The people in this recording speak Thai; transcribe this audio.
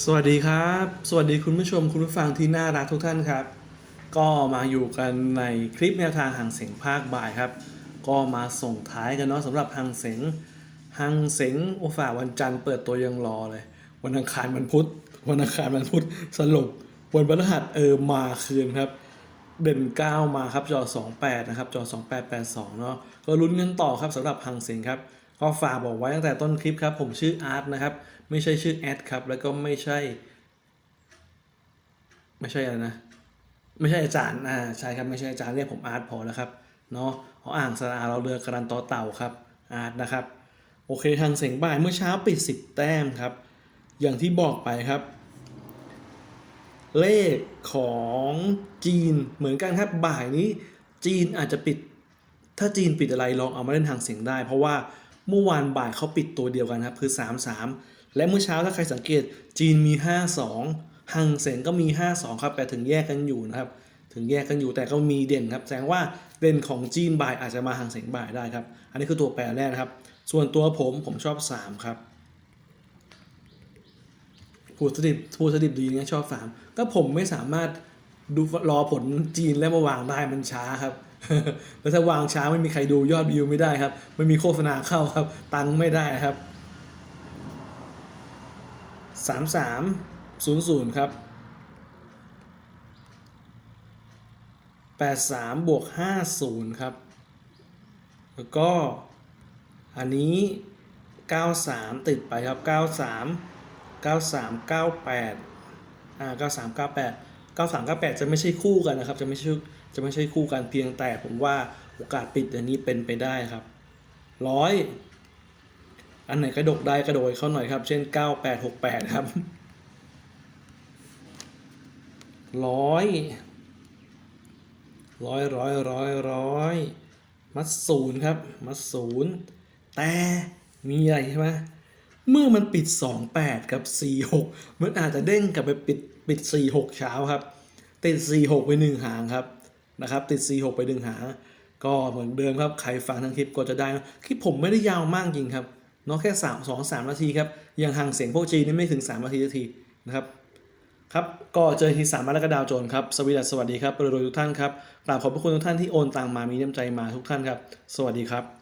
สวัสดีครับ สวัสดีคุณผู้ชมคุณผู้ฟังที่น่ารักทุกท่านครับ ก็มาอยู่กันในคลิปแนวทางห่างเสียงภาคบ่ายครับ ก็มาส่งท้ายกันเนาะสำหรับห่างเสียงห่างเสียงโอฝ่าวันจันทร์เปิดตัวยังรอเลย วันอังคารวันพุธวันอังคารวันพุธสรุปวันพฤหัสเออมาคืนครับ เด่น 9 มาครับจอ 28 นะครับจอ 2882 เนาะก็ลุ้นกันต่อครับสำหรับพังเสียงครับ ก็ฝากบอกไว้ตั้งแต่ต้นคลิปครับผมชื่ออาร์ตนะครับไม่ใช่ชื่อแอดครับแล้วก็ไม่ใช่ ไม่ใช่อะไรนะไม่ใช่อาจารย์อ่าใช่ครับไม่ใช่อาจารย์เรียกผมอาร์ตพอแล้วครับเนาะขออ่างสระอาเราเรือกระดันต่อเต่าครับอาร์ตนะครับโอเคทางเสียงบ่ายเมื่อเช้าปิด 10 แต้มครับ อย่างที่บอกไปครับ เลขของจีนเหมือนกันครับบ่ายนี้จีนอาจจะปิด ถ้าจีนปิดอะไรลองเอามาเล่นทางเสียงได้ เพราะว่า เมื่อวานบ่ายเขาปิดตัวเดียวกันครับคือ 3 3 และเมื่อเช้าถ้าใครสังเกตจีนมี 5 2หังเสียงก็มี 5 2 ครับแต่ถึงแยกกันอยู่นะครับ ถึงแยกกันอยู่แต่ก็มีเด่นครับแสดงว่าเด่นของจีนบ่ายอาจจะมาหางเสียงบ่ายได้ครับ อันนี้คือตัวแปรแรกนะครับ ส่วนตัวผมผมชอบ 3 ครับพูดสดิบพูดสดิบดีเนี่ยชอบสามก็ผมไม่สามารถดูรอผลจีนแล้วมาวางได้มันช้าครับ แล้วถ้าวางช้าไม่มีใครดูยอดวิวไม่ได้ครับ ไม่มีโฆษณาเข้าครับ ตังไม่ได้ครับ 3300 ครับ 83 บวก 50 ครับ แล้วก็อันนี้ 93 ติดไปครับ 93 93 98อ่า93 98 เก้าสามเก้าแปดจะไม่ใช่คู่กันนะครับ จะไม่ใช่จะไม่ใช่คู่กันเพียงแต่ผมว่าโอกาสปิดอันนี้เป็นไปได้ครับร้อยอันไหนกระดกได้กระโดดเข้าหน่อยครับ เช่นเก้าแปดหกแปดครับร้อยร้อยร้อยร้อยร้อยมัดศูนย์ครับ มัดศูนย์แต่มีอะไรใช่ไหม เมื่อมันปิด 28 กับ 46 มันอาจจะเด้งกลับไปปิดปิด 46 เช้าครับ ติด 46 ไปหนึ่งหางครับนะครับติด 46 ไปหนึ่งหาง ก็เหมือนเดิมครับใครฟังทั้งคลิปก็จะได้คลิปผมไม่ได้ยาวมากจริงครับเนาะแค่ 3 2 3 นาทีครับอย่างห่างเสียงพวกจีนนี่ไม่ถึง 3 นาทีนาทีนะครับครับก็เจอทีสามมาแล้วก็ดาวโจนครับสวีดัสสวัสดีครับโดยทุกท่านครับกราบขอบพระคุณทุกท่านที่โอนตังมามีน้ำใจมาทุกท่านครับ สวัสดีครับ